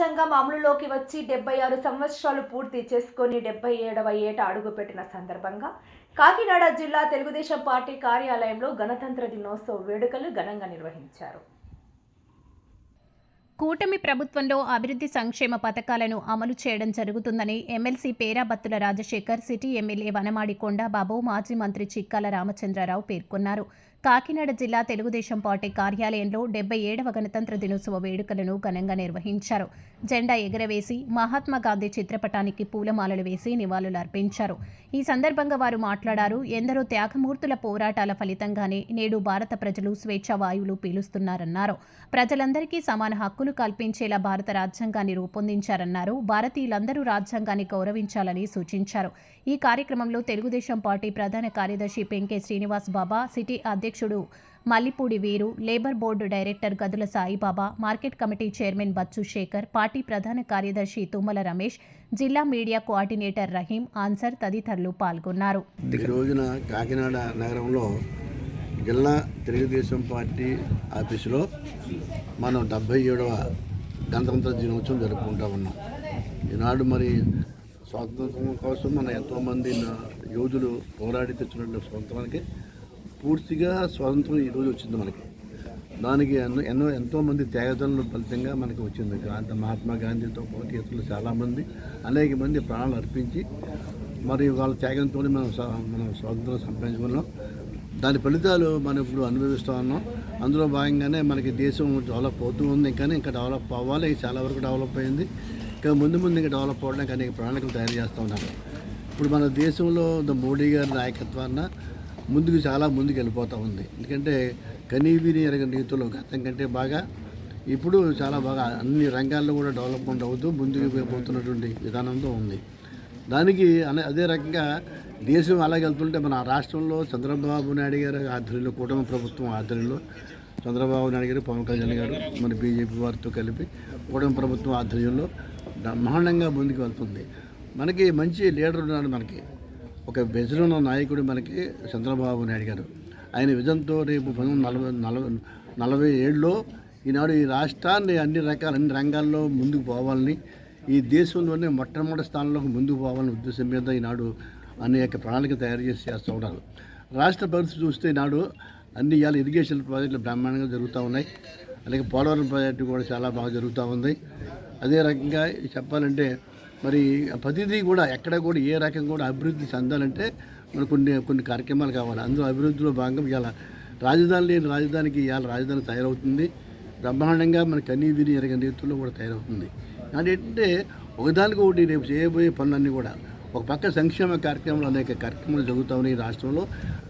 రాజ్యాంగం అమలులోకి వచ్చి డెబ్బై ఆరు సంవత్సరాలు పూర్తి చేసుకొని డెబ్బై ఏడవ ఏట అడుగుపెట్టిన సందర్భంగా కాకినాడ జిల్లా తెలుగుదేశం పార్టీ కార్యాలయంలో గణతంత్ర దినోత్సవ వేడుకలు ఘనంగా నిర్వహించారు. కూటమి ప్రభుత్వంలో అభివృద్ధి సంక్షేమ పథకాలను అమలు చేయడం జరుగుతుందని MLC Perabathula Rajasekhar city MLA Vanamadi Kondababu మాజీ మంత్రి చిక్కాల రామచంద్రరావు పేర్కొన్నారు. కాకినాడ జిల్లా తెలుగుదేశం పార్టీ కార్యాలయంలో డెబ్బై ఏడవ గణతంత్ర దినోత్సవ వేడుకలను ఘనంగా నిర్వహించారు. జెండా ఎగరవేసి మహాత్మా గాంధీ చిత్రపటానికి పూలమాలలు వేసి నివాళులు అర్పించారు. ఈ సందర్భంగా వారు మాట్లాడారు ఎందరో త్యాగమూర్తుల పోరాటాల ఫలితంగానే నేడు భారత ప్రజలు స్వేచ్ఛా వాయువులు పీలుస్తున్నారన్నారు. ప్రజలందరికీ సమాన హక్కులు కల్పించేలా భారత రాజ్యాంగాన్ని రూపొందించారన్నారు. భారతీయులందరూ రాజ్యాంగాన్ని గౌరవించాలని సూచించారు. ఈ కార్యక్రమంలో తెలుగుదేశం పార్టీ ప్రధాన కార్యదర్శి పెంకే శ్రీనివాస్ బాబా సిటీ అధ్యక్షుడు మల్లిపూడి వీరు labour board director Gadula Saibaba market committee chairman Bachchu Sekhar party ప్రధాన కార్యదర్శి తుమ్మల రమేష్ జిల్లా మీడియా కోఆర్డినేటర్ రహీం ఆన్సర్ తదితరులు పాల్గొన్నారు. ఈ రోజున కాకినాడ నగరంలో జిల్లా తెలుగుదేశం పార్టీ ఆఫీసులో మనం డెబ్భై ఏడవ గణతంత్ర దినోత్సవం జరుపుకుంటా ఉన్నాం. ఈనాడు మరి స్వాతంత్రం కోసం మన ఎంతోమంది యోధులు పోరాడి తెచ్చినటువంటి స్వతంత్రానికి పూర్తిగా స్వాతంత్రం ఈరోజు వచ్చింది మనకి. దానికి ఎన్నో ఎన్నో ఎంతోమంది త్యాగతలను ఫలితంగా మనకి వచ్చింది. గాంధీ మహాత్మా గాంధీతో పాటు ఇతరులు చాలామంది అనేక మంది ప్రాణాలు అర్పించి మరి వాళ్ళ త్యాగంతో మనం మనం స్వాతంత్రం సంపాదించుకున్నాం. దాని ఫలితాలు మనం ఇప్పుడు అనుభవిస్తూ ఉన్నాం. అందులో భాగంగానే మనకి దేశం డెవలప్ అవుతూ ఉంది. కానీ ఇంకా డెవలప్ అవ్వాలి. చాలా వరకు డెవలప్ అయింది. ఇంకా ముందు ముందు ఇంకా డెవలప్ అవ్వడానికి అనేక ప్రణాళికలు తయారు చేస్తూ ఉన్నారు. ఇప్పుడు మన దేశంలో మోడీ గారి నాయకత్వాన ముందుకు చాలా ముందుకు వెళ్ళిపోతూ ఉంది. ఎందుకంటే కనీవిని ఎరగని రీతిలో గతం కంటే బాగా ఇప్పుడు చాలా బాగా అన్ని రంగాల్లో కూడా డెవలప్మెంట్ అవుతూ ముందుకు పోతున్నటువంటి విధానంతో ఉంది. దానికి అనే అదే రకంగా దేశం అలాగే వెళ్తుంటే మన రాష్ట్రంలో చంద్రబాబు నాయుడు గారి ఆధ్వర్యంలో కూటమి ప్రభుత్వం ఆధ్వర్యంలో చంద్రబాబు నాయుడు గారు పవన్ కళ్యాణ్ గారు మన బీజేపీ వారితో కలిపి కూటమి ప్రభుత్వం ఆధ్వర్యంలో బ్రహ్మాండంగా ముందుకు వెళ్తుంది. మనకి మంచి లీడర్ ఉన్నాడు మనకి. ఒక బెజర్ నాయకుడు మనకి చంద్రబాబు నాయుడు గారు. ఆయన విజన్తో రేపు పంతొమ్మిది నలభై నలభై నలభై ఏడులో ఈనాడు ఈ రాష్ట్రాన్ని అన్ని రకాల అన్ని రంగాల్లో ముందుకు పోవాలని ఈ దేశంలోనే మొట్టమొదటి స్థానంలోకి ముందుకు పోవాలనే ఉద్దేశం మీద ఈనాడు అనేక ప్రణాళిక తయారు చేసి చేస్తూ ఉన్నారు. రాష్ట్ర పరిస్థితి చూస్తే ఈనాడు అన్ని ఇవాళ ఇరిగేషన్ ప్రాజెక్టులు బ్రహ్మాండంగా జరుగుతూ ఉన్నాయి. అలాగే పోలవరం ప్రాజెక్టు కూడా చాలా బాగా జరుగుతూ ఉంది. అదే రకంగా చెప్పాలంటే మరి ప్రతిదీ కూడా ఎక్కడ కూడా ఏ రకం కూడా అభివృద్ధి చెందాలంటే మనకు కొన్ని కొన్ని కార్యక్రమాలు కావాలి. అందులో అభివృద్ధిలో భాగంగా ఇవాళ రాజధాని లేని రాజధానికి ఇవాళ రాజధాని తయారవుతుంది. బ్రహ్మాండంగా మన అన్ని విని ఎరగని రీతిలో కూడా తయారవుతుంది. అంటే ఏంటంటే ఒకదానికి ఒకటి రేపు చేయబోయే పనులన్నీ కూడా. ఒక పక్క సంక్షేమ కార్యక్రమాలు అనేక కార్యక్రమాలు జరుగుతూ ఉన్నాయి ఈ రాష్ట్రంలో.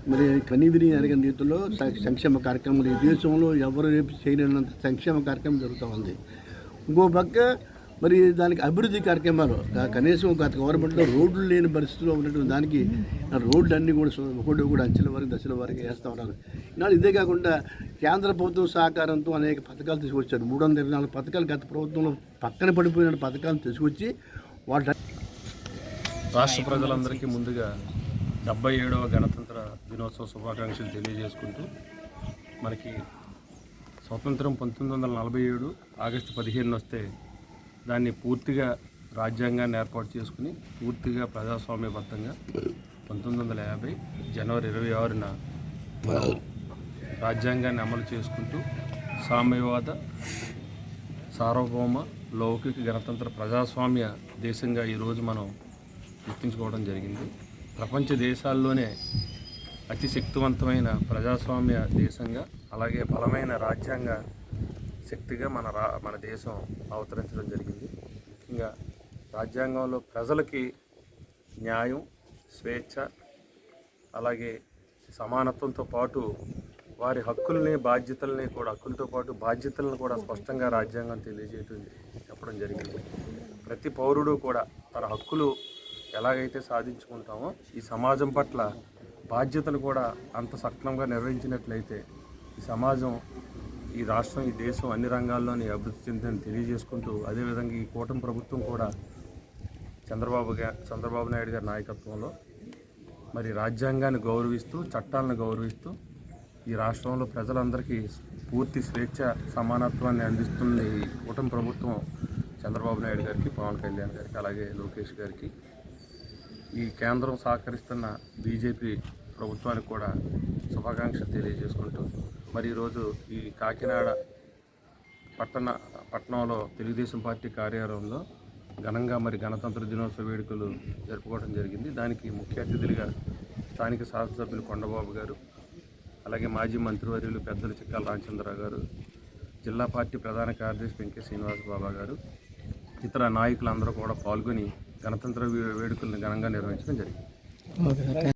మరి కనీవిని ఎరగని రీతిలో సంక్షేమ కార్యక్రమాలు ఈ దేశంలో ఎవరు రేపు చేయలేనంత సంక్షేమ కార్యక్రమం జరుగుతూ ఉంది. ఇంకో పక్క మరి దానికి అభివృద్ధి కార్యక్రమాలు కనీసం గత గవర్నమెంట్లో రోడ్లు లేని పరిస్థితిలో ఉన్నటువంటి దానికి రోడ్లు అన్నీ కూడా ఒకటి కూడా అంచెల వరకు దశల వరకు వేస్తూ ఉన్నారు. ఇవాళ ఇదే కాకుండా కేంద్ర ప్రభుత్వం సహకారంతో అనేక పథకాలు తీసుకొచ్చారు. మూడు వందల ఇరవై నాలుగు పథకాలు గత ప్రభుత్వంలో పక్కన పడిపోయిన పథకాలను తీసుకొచ్చి వాటి రాష్ట్ర ప్రజలందరికీ ముందుగా డెబ్బై ఏడవ గణతంత్ర దినోత్సవ శుభాకాంక్షలు తెలియజేసుకుంటూ మనకి స్వతంత్రం పంతొమ్మిది వందల నలభై ఏడు ఆగస్టు పదిహేను వస్తే దాన్ని పూర్తిగా రాజ్యాంగాన్ని ఏర్పాటు చేసుకుని పూర్తిగా ప్రజాస్వామ్యబద్ధంగా పంతొమ్మిది వందల యాభై జనవరి ఇరవై ఆరున రాజ్యాంగాన్ని అమలు చేసుకుంటూ సామ్యవాద సార్వభౌమ లౌకిక గణతంత్ర ప్రజాస్వామ్య దేశంగా ఈరోజు మనం గుర్తించుకోవడం జరిగింది. ప్రపంచ దేశాల్లోనే అతి శక్తివంతమైన ప్రజాస్వామ్య దేశంగా అలాగే బలమైన రాజ్యాంగ శక్తిగా మన రా మన దేశం అవతరించడం జరిగింది. ముఖ్యంగా రాజ్యాంగంలో ప్రజలకి న్యాయం స్వేచ్ఛ అలాగే సమానత్వంతో పాటు వారి హక్కుల్ని బాధ్యతల్ని కూడా హక్కులతో పాటు బాధ్యతలను కూడా స్పష్టంగా రాజ్యాంగం తెలియజేయటం చెప్పడం జరిగింది. ప్రతి పౌరుడు కూడా తన హక్కులు ఎలాగైతే సాధించుకుంటామో ఈ సమాజం పట్ల బాధ్యతలు కూడా అంత సక్రమంగా నిర్వహించినట్లయితే ఈ సమాజం ఈ రాష్ట్రం ఈ దేశం అన్ని రంగాల్లోని అభివృద్ధి చెందని తెలియజేసుకుంటూ అదేవిధంగా ఈ కూటమి ప్రభుత్వం కూడా చంద్రబాబు చంద్రబాబు నాయుడు గారి నాయకత్వంలో మరి రాజ్యాంగాన్ని గౌరవిస్తూ చట్టాలను గౌరవిస్తూ ఈ రాష్ట్రంలో ప్రజలందరికీ పూర్తి స్వేచ్ఛ సమానత్వాన్ని అందిస్తున్న ఈ కూటమి ప్రభుత్వం చంద్రబాబు నాయుడు గారికి పవన్ కళ్యాణ్ గారికి అలాగే లోకేష్ గారికి ఈ కేంద్రం సహకరిస్తున్న బీజేపీ ప్రభుత్వానికి కూడా శుభాకాంక్షలు తెలియజేసుకుంటూ మరి ఈరోజు ఈ కాకినాడ పట్టణ పట్టణంలో తెలుగుదేశం పార్టీ కార్యాలయంలో ఘనంగా మరి గణతంత్ర దినోత్సవ వేడుకలు జరుపుకోవడం జరిగింది. దానికి ముఖ్య అతిథులుగా స్థానిక శాసనసభ్యులు కొండబాబు గారు అలాగే మాజీ మంత్రివర్యులు పెద్దలు చిక్కాల రామచంద్రరావు గారు జిల్లా పార్టీ ప్రధాన కార్యదర్శి వెంకయ్య శ్రీనివాస బాబా గారు ఇతర నాయకులందరూ కూడా పాల్గొని గణతంత్ర వేడుకలను ఘనంగా నిర్వహించడం జరిగింది.